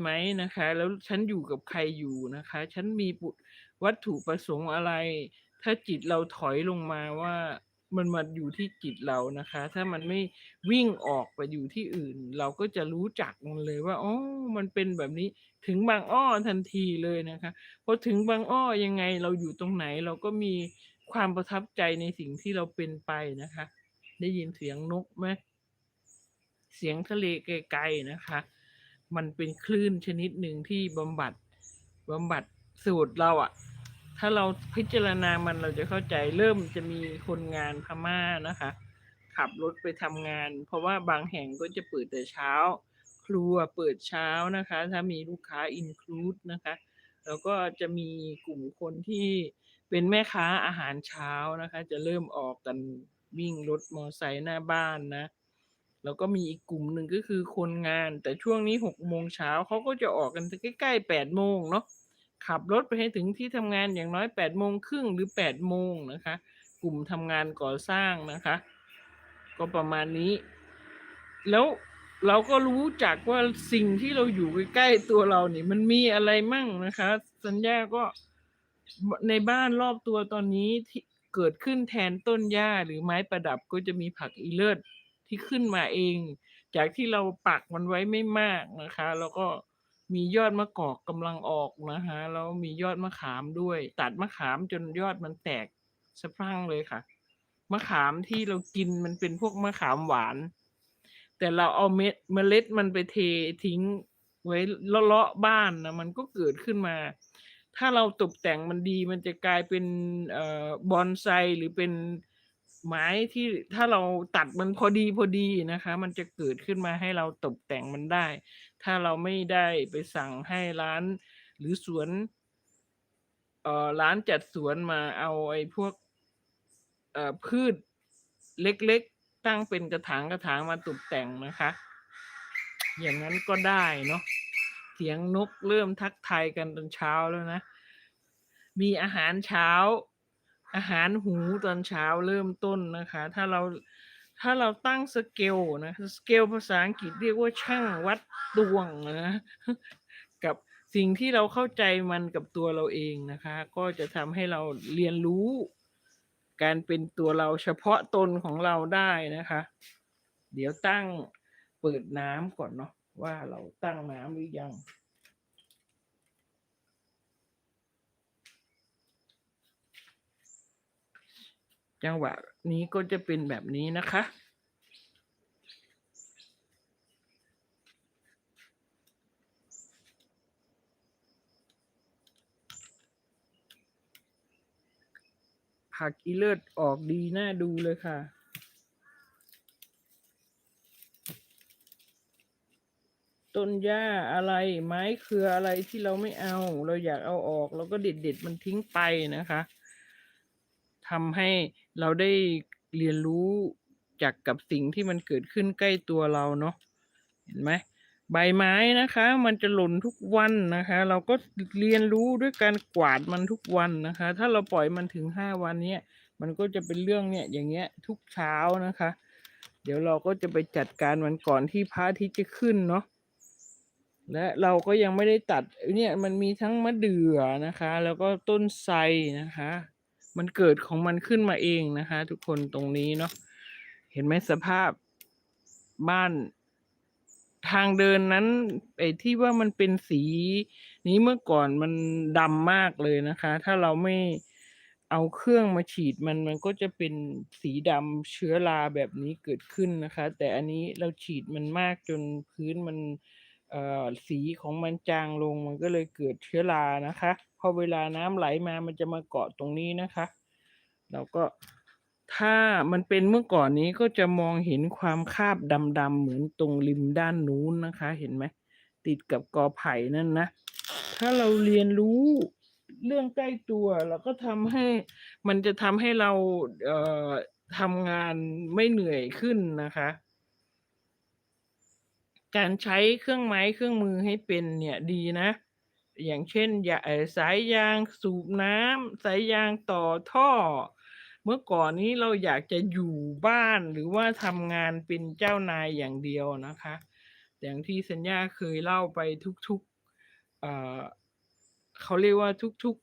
ไหมนะคะ แล้วฉันอยู่กับใครอยู่นะคะ ฉันมีปุวัตถุประสงค์อะไร ถ้าจิตเราถอยลงมาว่ามันมาอยู่ที่จิตเรานะคะ ถ้ามันไม่วิ่งออกไปอยู่ที่อื่น เราก็จะรู้จักมันเลยว่าอ๋อมันเป็นแบบนี้ถึงบางอ้อทันทีเลยนะคะพอถึงบางอ้อยังไงเราอยู่ตรงไหน เราก็มีความประทับใจในสิ่งที่เราเป็นไปนะคะ ได้ยินเสียงนกไหมเสียงทะเลไกลๆนะคะ มันเป็นคลื่นชนิดหนึ่งที่บำบัดบำบัดสูตรเราอะถ้าเราพิจารณามันเราจะเข้าใจเริ่มจะมีคนงานพม่านะคะ ขับรถไปทำงาน เพราะว่าบางแห่งก็จะเปิดแต่เช้า ครัวเปิดเช้านะคะ ถ้ามีลูกค้าอินคลูดนะคะ แล้วก็จะมีกลุ่มคนที่เป็นแม่ค้าอาหารเช้านะคะ จะเริ่มออกกันวิ่งรถมอไซค์หน้าบ้านนะ แล้วก็มีอีกกลุ่มหนึ่งก็คือคนงาน แต่ช่วงนี้หกโมงเช้าเขาก็จะออกกันใกล้ๆแปดโมงเนาะขับรถไปให้ถึงที่ทำงานอย่างน้อยแปดโมงครึ่งหรือแปดโมงนะคะ กลุ่มทำงานก่อสร้างนะคะ ก็ประมาณนี้ แล้วเราก็รู้จักว่าสิ่งที่เราอยู่ใกล้ๆตัวเราเนี่ยมันมีอะไรมั่งนะคะ สัญญาก็ในบ้านรอบตัวตอนนี้ที่เกิดขึ้นแทนต้นหญ้าหรือไม้ประดับก็จะมีผักอีเลิศ ที่ขึ้นมาเอง จากที่เราปักมันไว้ไม่มากนะคะ แล้วก็มียอดมะกอกกำลังออกนะคะแล้วมียอดมะขามด้วย ตัดมะขามจนยอดมันแตกสะพรั่งเลยค่ะ มะขามที่เรากินมันเป็นพวกมะขามหวาน แต่เราเอาเม็ดเมล็ดมันไปเททิ้งไว้เลาะๆบ้านนะมันก็เกิดขึ้นมา ถ้าเราตกแต่งมันดีมันจะกลายเป็นเอ่อบอนไซหรือเป็น ไม้ที่ถ้าเราตัดมันพอดีพอดีนะคะ มันจะเกิดขึ้นมาให้เราตกแต่งมันได้ ถ้าเราไม่ได้ไปสั่งให้ร้าน หรือสวนเอ่อร้านจัดสวนมาเอาไอ้พวกเอ่อพืชเล็กๆ ตั้งเป็นกระถางกระถางมาตกแต่งนะคะ อย่างนั้นก็ได้เนาะเสียงนกเริ่มทักทายกันตอนเช้าแล้วนะ มีอาหารเช้า อาหารหูตอนเช้าเริ่มต้นนะคะ ถ้าเราถ้าเราตั้งสเกลนะสเกลภาษาอังกฤษเรียกว่าช่างวัดดวงนะกับสิ่งที่เราเข้าใจมันกับตัวเราเองนะคะ ก็จะทำให้เราเรียนรู้ การเป็นตัวเราเฉพาะตนของเราได้นะคะ เดี๋ยวตั้งเปิดน้ำก่อนเนาะว่าเราตั้งน้ำหรือยัง จังหวะนี้ก็จะเป็นแบบนี้นะคะ ผักอีเลิศออกดีน่าดูเลยค่ะต้นหญ้าอะไรไม้เครืออะไรที่เราไม่เอา เราอยากเอาออก เราก็เด็ดเด็ดมันทิ้งไปนะคะ ทำให้เราได้เรียนรู้จากกับสิ่งที่มันเกิดขึ้นใกล้ตัวเราเนาะเห็นไหมใบไม้นะคะ มันจะหล่นทุกวันนะคะ เราก็เรียนรู้ด้วยการกวาดมันทุกวันนะคะ ถ้าเราปล่อยมันถึงห้าวันเนี้ยมันก็จะเป็นเรื่องเนี่ยอย่างเงี้ยทุกเช้านะคะ เดี๋ยวเราก็จะไปจัดการมันก่อนที่พระอาทิตย์จะขึ้นเนาะและเราก็ยังไม่ได้ตัดเนี่ยมันมีทั้งมะเดื่อนะคะ แล้วก็ต้นไทรนะคะ มันเกิดของมันขึ้นมาเองนะคะ ทุกคนตรงนี้เนาะเห็นไหมสภาพบ้านทางเดินนั้นไอ้ที่ว่ามันเป็นสีนี้เมื่อก่อนมันดำมากเลยนะคะ ถ้าเราไม่เอาเครื่องมาฉีดมันมันก็จะเป็นสีดำเชื้อราแบบนี้เกิดขึ้นนะคะ แต่อันนี้เราฉีดมันมากจนพื้นมัน เอ่อสีของมันจางลงมันก็เลยเกิดเชื้อรานะคะพอเวลาน้ำไหลมามันจะมาเกาะตรงนี้นะคะเราก็ถ้ามันเป็นเมื่อก่อนนี้ก็จะมองเห็นความคาบดำๆเหมือนตรงริมด้านนู้นนะคะ เห็นไหมติดกับกอไผ่นั่นนะ ถ้าเราเรียนรู้เรื่องใกล้ตัวเราก็ทำให้มันจะทำให้เราเอ่อทำงานไม่เหนื่อยขึ้นนะคะ การใช้เครื่องไม้เครื่องมือให้เป็นเนี่ยดีนะ อย่างเช่นยาสายยางสูบน้ำสายยางต่อท่อ เมื่อก่อนนี้เราอยากจะอยู่บ้านหรือว่าทำงานเป็นเจ้านายอย่างเดียวนะคะ อย่างที่สัญญาเคยเล่าไปทุกๆเเขาเรียกว่าทุก